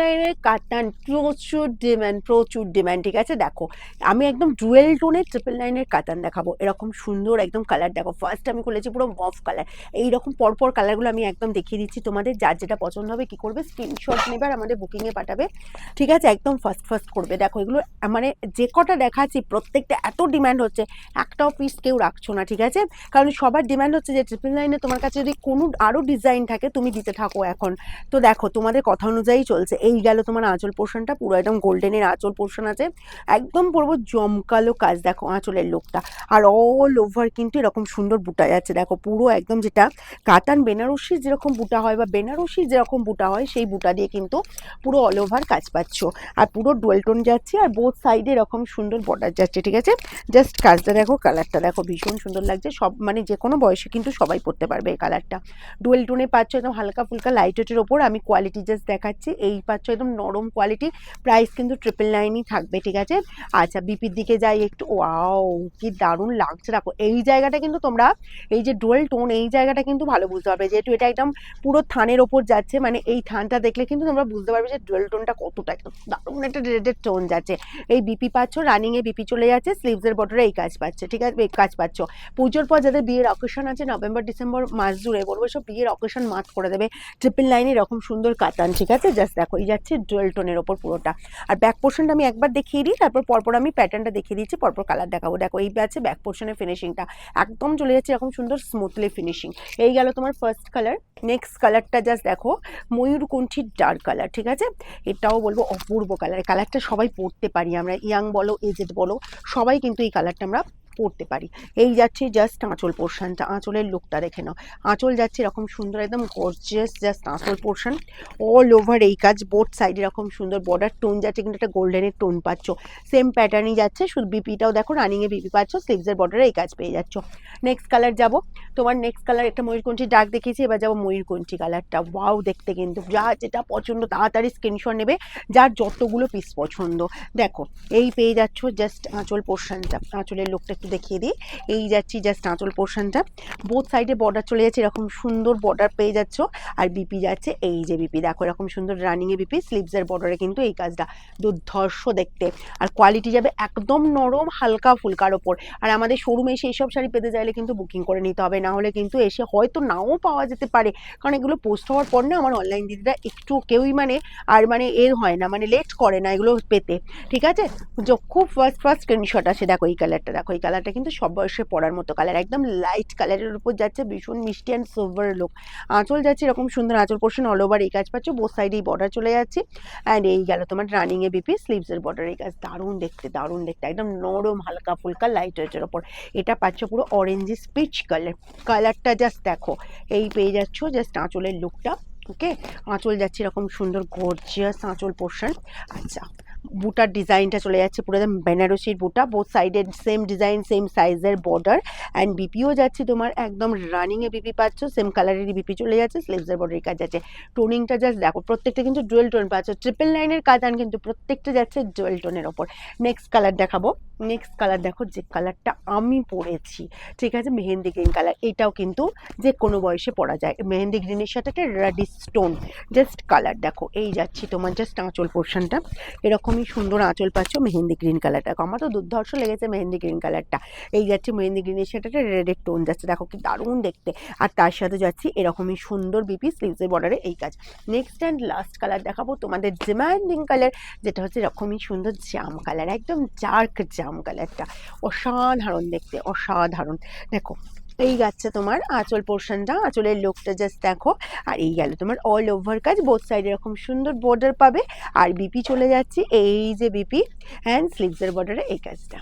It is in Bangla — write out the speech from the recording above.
লাইনের কাতান প্রচুর ডিম্যান্ড প্রচুর ডিম্যান্ড ঠিক আছে? দেখো, আমি একদম ডুয়েল টোনের ট্রিপল লাইনের কাতান দেখাবো। এরকম সুন্দর একদম কালার দেখো। ফার্স্ট আমি খুলেছি পুরো মফ কালার এইরকম পরপর কালারগুলো আমি একদম দেখিয়ে দিচ্ছি তোমাদের। যার যেটা পছন্দ হবে কি করবে স্ক্রিনশট নেবে আর আমাদের বুকিংয়ে পাঠাবে। ঠিক আছে? একদম ফার্স্ট ফার্স্ট করবে। দেখো, এগুলো মানে যে কটা দেখাচ্ছি, প্রত্যেকটা এত ডিম্যান্ড হচ্ছে। একটাও পিস কেউ রাখছো না, ঠিক আছে? কারণ সবার ডিম্যান্ড হচ্ছে যে ট্রিপল লাইনে তোমার কাছে যদি কোনো আরও ডিজাইন থাকে, তুমি দিতে থাকো এখন। তো দেখো, তোমাদের কথা অনুযায়ী চলছে। এই গেল তোমার আঁচল পোর্শনটা, পুরো একদম গোল্ডেনের আঁচল পোর্শন আছে। একদম পুরো জমকালো কাজ, দেখো আঁচলের লোকটা। আর অল ওভার কিন্তু এরকম সুন্দর বুটা যাচ্ছে। দেখো পুরো একদম যেটা কাতান বেনারসির যেরকম বুটা হয় বা বেনারসির যেরকম বুটা হয়, সেই বুটা দিয়ে কিন্তু পুরো অল ওভার কাজ পাচ্ছ। আর পুরো ডুয়েল টোন যাচ্ছে আর বোথ সাইডে এরকম সুন্দর বর্ডার যাচ্ছে, ঠিক আছে? জাস্ট কাজটা দেখো কালারটা দেখো, ভীষণ সুন্দর লাগছে। সব মানে যে কোনো বয়সে কিন্তু সবাই পরতে পারবে এই কালারটা ডুয়েল টোনে পাচ্ছ একদম হালকা ফুলকা লাইট ওয়েটের ওপর। আমি কোয়ালিটি জাস্ট দেখাচ্ছি। এই পাচ্ছ একদম নরম কোয়ালিটি প্রাইস কিন্তু ট্রিপল নাইনই থাকবে, ঠিক আছে? আচ্ছা বিপির দিকে যাই একটু ওয়াও কি দারুণ লাগছে, দেখো, এই জায়গাটা কিন্তু তোমরা, এই যে ডোয়েল টোন এই জায়গাটা কিন্তু ভালো বুঝতে পারবে, যেহেতু এটা একদম পুরো থানের ওপর যাচ্ছে মানে এই থানটা দেখলে কিন্তু তোমরা বুঝতে পারবে যে ডোয়েল টোনটা কতটা একদম দারুণ একটা রেডের টোন যাচ্ছে। এই বিপি পাচ্ছ রানিংয়ে বিপি চলে যাচ্ছে স্লিভসের বটরে এই কাজ পাচ্ছে, ঠিক আছে? এই কাজ পাচ্ছ। পুজোর পর যাদের বিয়ের অকেশন আছে নভেম্বর ডিসেম্বর মাস জুড়ে, বলব সব বিয়ের অকেশন মাত করে দেবে ট্রিপল লাইনে এরকম সুন্দর কাতান, ঠিক আছে? জাস্ট দেখো, এই যাচ্ছে ডুয়েল টোনের ওপর পুরোটা। আর ব্যাক পোর্শনটা আমি একবার দেখিয়ে দিই, তারপর পরপর আমি প্যাটার্নটা দেখিয়ে দিচ্ছি, পরপর কালার দেখাবো। দেখো, এই আছে ব্যাক পোর্শনের ফিনিশিংটা একদম চলে যাচ্ছে এরকম সুন্দর স্মুথলি ফিনিশিং এই গেল তোমার ফার্স্ট কালার নেক্সট কালারটা জাস্ট দেখো, ময়ূরকণ্ঠীর ডার্ক কালার ঠিক আছে? এটাও বলব অপূর্ব কালার কালারটা সবাই পরতে পারি আমরা, ইয়াং বলো এজেড বলো, সবাই কিন্তু এই কালারটা আমরা পরতে পারি। এই যাচ্ছে জাস্ট আঁচল পোর্শনটা আঁচলের লুকটা দেখে নাও। আঁচল যাচ্ছে এরকম সুন্দর, একদম গর্জিয়াস জাস্ট আঁচল পোর্শন অল ওভার এই কাজ বোথ সাইডে এরকম সুন্দর বর্ডার টোন যাচ্ছে, কিন্তু একটা গোল্ডেনের টোন পাচ্ছ। সেম প্যাটার্নই যাচ্ছে, শুধু বিপিটাও দেখো রানিংয়ে বিপি পাচ্ছ স্লিভসের বর্ডারে এই কাজ পেয়ে যাচ্ছ। নেক্সট কালার যাব। তোমার নেক্সট কালার একটা ময়ূরকণ্ঠী ডাক দেখিয়েছি, এবার যাব ময়ূরকণ্ঠী কালারটা ওয়াও দেখতে কিন্তু যা যেটা পছন্দ, তাড়াতাড়ি স্ক্রিনশট নেবে, যার যতগুলো পিস পছন্দ। দেখো, এই পেয়ে যাচ্ছ জাস্ট আঁচল পোর্শনটা আঁচলের লোকটা একটু দেখিয়ে দিই। এই যাচ্ছি জাস্ট আঁচল পোর্শনটা বোথ সাইডে বর্ডার চলে যাচ্ছে, এরকম সুন্দর বর্ডার পেয়ে যাচ্ছ। আর বিপি যাচ্ছে, এই যে বিপি দেখো এরকম সুন্দর রানিংয়ে বিপি স্লিভসের বর্ডারে কিন্তু এই কাজটা। দুর্ধর্ষ দেখতে। আর কোয়ালিটি যাবে একদম নরম, হালকা ফুলকার ওপর। আর আমাদের শোরুমে এসে এইসব শাড়ি পেতে চাইলে কিন্তু বুকিং করে নিতে হবে। না হলে কিন্তু এসে হয়তো নাও পাওয়া যেতে পারে। কারণ এগুলো পোস্ট হওয়ার পর না আমার অনলাইন দিদিরা একটু কেউই মানে আর মানে এর হয় না মানে লেট করে না এগুলো পেতে। ঠিক আছে? খুব ফার্স্ট ফার্স্ট স্ক্রিনশট আছে দেখো এই কালারটা দেখো এই কালারটা কিন্তু সব বয়সে পড়ার মতো কালার একদম লাইট কালারের উপর যাচ্ছে, ভীষণ মিষ্টি অ্যান্ড সোভার লুক আঁচল যাচ্ছে এরকম সুন্দর আঁচল পোর্শন অল ওভার এই কাজ পাচ্ছ বোথ সাইডেই বর্ডার চলে যাচ্ছে অ্যান্ড এই গেল তোমার রানিংয়ে বিপি স্লিভসের বর্ডার এই কাজ, দারুণ দেখতে দারুণ দেখতে, একদম নরম হালকা ফুলকা লাইট ওয়েটের ওপর এটা পাচ্ছ পুরো অরেঞ্জি স্পিচ কালার কালারটা জাস্ট দেখো, এই পেয়ে যাচ্ছ জাস্ট আঁচলের লুকটা ওকে? আঁচল যাচ্ছে এরকম সুন্দর গর্জিয়াস আঁচল পোর্শন আচ্ছা বুটার ডিজাইনটা চলে যাচ্ছে পুরো একদম বেনারসির বুটা। বোথ সাইডের সেম ডিজাইন সেম সাইজের বর্ডার অ্যান্ড বিপিও যাচ্ছে তোমার একদম রানিংয়ে বিপি পাচ্ছ সেম কালারেরই বিপি চলে যাচ্ছে স্লিভসের বর্ডারের কাজ যাচ্ছে। টোনিংটা জাস্ট দেখো, প্রত্যেকটা কিন্তু ডুয়েল টোন পাচ্ছ। ট্রিপল লাইনের কাজ আন কিন্তু প্রত্যেকটা যাচ্ছে ডুয়েল টোনের ওপর। নেক্সট কালার দেখাবো। নেক্সট কালার দেখো যে কালারটা আমি পরেছি। ঠিক আছে? মেহেন্দি গ্রিন কালার এটাও কিন্তু যে কোনো বয়সে পরা যায়। মেহেন্দি গ্রিনের সাথে একটা রেডি স্টোন জাস্ট কালার দেখো। এই যাচ্ছি তোমার জাস্ট আঁচল পোর্শনটা এরকমই সুন্দর আঁচল পাচ্ছ মেহেন্দি গ্রিন কালারটা আমার তো দুর্ধর্ষ লেগেছে মেহেন্দি গ্রিন কালারটা এই যাচ্ছে মেহেন্দি গ্রিনের সাথে একটা রেডের টোন যাচ্ছে। দেখো কি দারুণ দেখতে। আর তার সাথে যাচ্ছি এরকমই সুন্দর বিপি স্লিভসের বর্ডারে এই কাজ। নেক্সট অ্যান্ড লাস্ট কালার দেখাবো তোমাদের ডিমান্ডিং কালার যেটা হচ্ছে এরকমই সুন্দর জাম কালার একদম ডার্ক জাম। কালারটা অসাধারণ দেখতে, অসাধারণ। দেখো, এই যাচ্ছে তোমার আঁচল পোর্শনটা আঁচলের লোকটা জাস্ট দেখো। আর এই গেল তোমার অল ওভার কাজ বোথ সাইড এরকম সুন্দর বর্ডার পাবে। আর বিপি চলে যাচ্ছে, এই যে বিপি হ্যান্ড স্লিভসের বর্ডারে এই কাজটা।